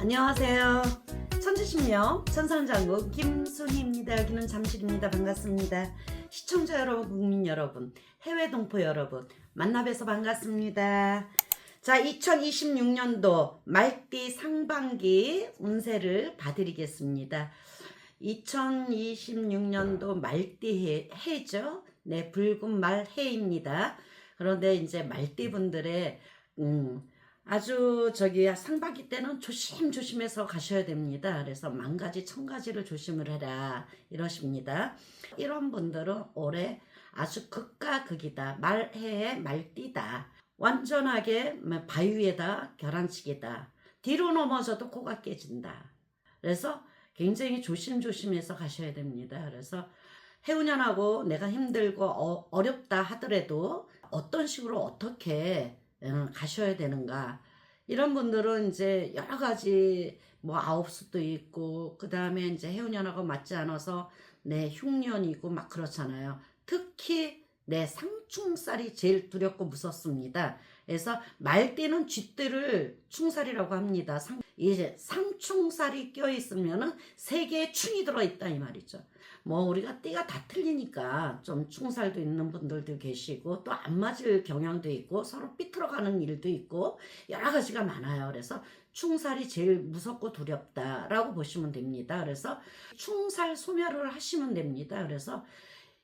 안녕하세요. 천지신명 천상장군 김순희입니다. 여기는 잠실입니다. 반갑습니다. 시청자 여러분, 국민 여러분, 해외 동포 여러분 만나 뵈서 반갑습니다. 자, 2026년도 말띠 상반기 운세를 봐드리겠습니다. 2026년도 말띠 해, 해죠. 네, 붉은 말 해입니다. 그런데 이제 말띠 분들의 음, 아주 저기 상반기 때는 조심조심해서 가셔야 됩니다. 그래서 만 가지 천 가지를 조심을 해라 이러십니다. 이런 분들은 올해 아주 극과 극이다. 말해에 말띠다. 완전하게 바위에다 계란치기다. 뒤로 넘어져도 코가 깨진다. 그래서 굉장히 조심조심해서 가셔야 됩니다. 그래서 해운년하고 내가 힘들고 어, 어렵다 하더라도 어떤 식으로 어떻게 어, 가셔야 되는가 이런 분들은 이제 여러 가지 뭐 아홉수도 있고 그 다음에 이제 해운년하고 맞지 않아서 내 흉년이고 막 그렇잖아요. 특히 내 상충살이 제일 두렵고 무섭습니다. 그래서 말띠는 쥐띠를 충살이라고 합니다. 상, 이제 상충살이 껴 있으면은 세 개의 충이 들어 있다 이 말이죠. 뭐 우리가 띠가 다 틀리니까 좀 충살도 있는 분들도 계시고 또 안 맞을 경향도 있고 서로 삐뚤어가는 일도 있고 여러 가지가 많아요. 그래서 충살이 제일 무섭고 두렵다라고 보시면 됩니다. 그래서 충살 소멸을 하시면 됩니다. 그래서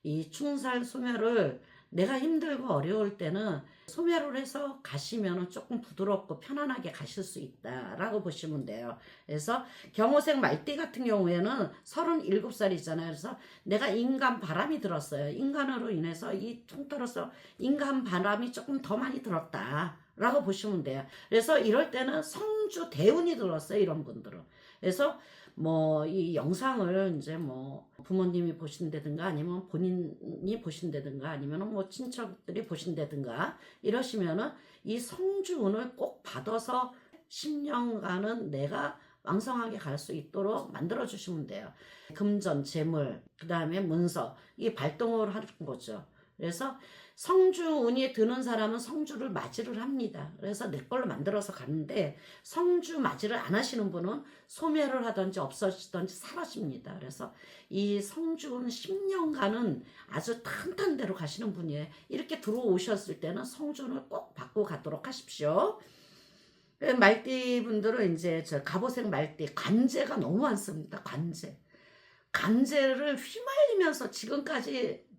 이 충살 소멸을 내가 힘들고 어려울 때는 소멸을 해서 가시면 조금 부드럽고 편안하게 가실 수 있다라고 보시면 돼요. 그래서 경호생 말띠 같은 경우에는 37살이잖아요. 그래서 내가 인간 바람이 들었어요. 인간으로 인해서 이 통틀어서 인간 바람이 조금 더 많이 들었다. 라고 보시면 돼요. 그래서 이럴 때는 성 주 대운이 들었어요. 이런 분들은. 그래서 뭐 이 영상을 이제 뭐 부모님이 보신다든가 아니면 본인이 보신다든가 아니면 뭐 친척들이 보신다든가 이러시면은 이 성주운을 꼭 받아서 10년간은 내가 왕성하게 갈 수 있도록 만들어 주시면 돼요. 금전, 재물, 그 다음에 문서, 이 발동을 하는 거죠. 그래서 성주 운이 드는 사람은 성주를 맞이를 합니다. 그래서 내 걸로 만들어서 가는데 성주 맞이를 안 하시는 분은 소멸을 하든지 없어지든지 사라집니다. 그래서 이 성주운 10년간은 아주 탄탄대로 가시는 분이에요. 이렇게 들어오셨을 때는 성주운을 꼭 받고 가도록 하십시오. 말띠 분들은 이제 저 갑오색 말띠 관제가 너무 많습니다. 관제. 관제를 휘말리면서 지금까지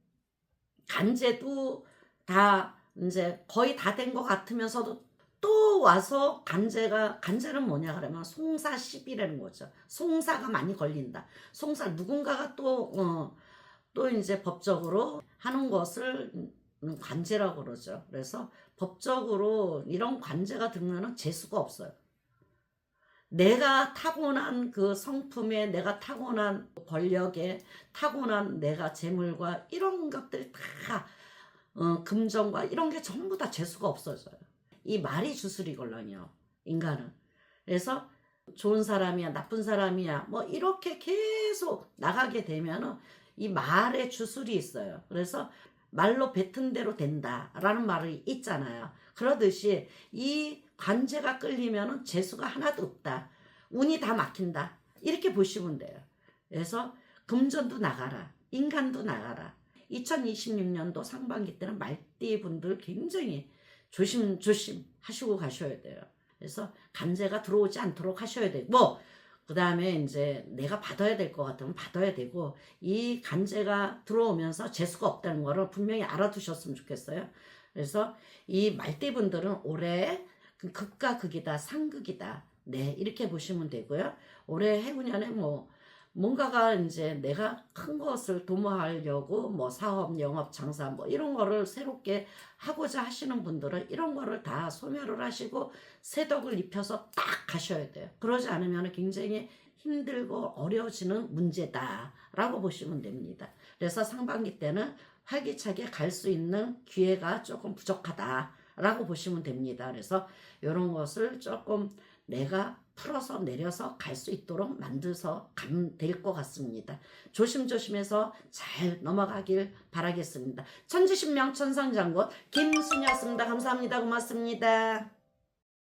간제도 다 이제 거의 다 된 것 같으면서도 또 와서 간제가 간제는 뭐냐 그러면 송사 10이라는 거죠. 송사가 많이 걸린다. 송사 누군가가 또 어, 또 이제 법적으로 하는 것을 음, 관제라고 그러죠. 그래서 법적으로 이런 관제가 들면은 재수가 없어요. 내가 타고난 그 성품에 내가 타고난 권력에 타고난 내가 재물과 이런 것들 다 어, 금전과 이런 게 전부 다 재수가 없어져요. 이 말이 주술이걸랑요. 인간은. 그래서 좋은 사람이야 나쁜 사람이야 뭐 이렇게 계속 나가게 되면은 이 말에 주술이 있어요. 그래서 말로 뱉은 대로 된다라는 말이 있잖아요. 그러듯이 이 관제가 끌리면은 재수가 하나도 없다. 운이 다 막힌다. 이렇게 보시면 돼요. 그래서 금전도 나가라. 인간도 나가라. 2026년도 상반기 때는 말띠 분들 굉장히 조심 조심 하시고 가셔야 돼요. 그래서 간제가 들어오지 않도록 하셔야 되고, 뭐, 그 다음에 이제 내가 받아야 될 것 같으면 받아야 되고, 이 간제가 들어오면서 재수가 없다는 거를 분명히 알아두셨으면 좋겠어요. 그래서 이 말띠 분들은 올해 그 극과 극이다, 상극이다. 네, 이렇게 보시면 되고요. 올해 해군년에 뭐, 뭔가가 이제 내가 큰 것을 도모하려고 뭐 사업, 영업, 장사 뭐 이런 거를 새롭게 하고자 하시는 분들은 이런 거를 다 소멸을 하시고 새덕을 입혀서 딱 가셔야 돼요. 그러지 않으면 굉장히 힘들고 어려워지는 문제다라고 보시면 됩니다. 그래서 상반기 때는 활기차게 갈 수 있는 기회가 조금 부족하다라고 보시면 됩니다. 그래서 이런 것을 조금 내가 풀어서 내려서 갈 수 있도록 만들어서 가면 될 것 같습니다. 조심조심해서 잘 넘어가길 바라겠습니다. 천지신명 천상장군 김순이었습니다. 감사합니다. 고맙습니다.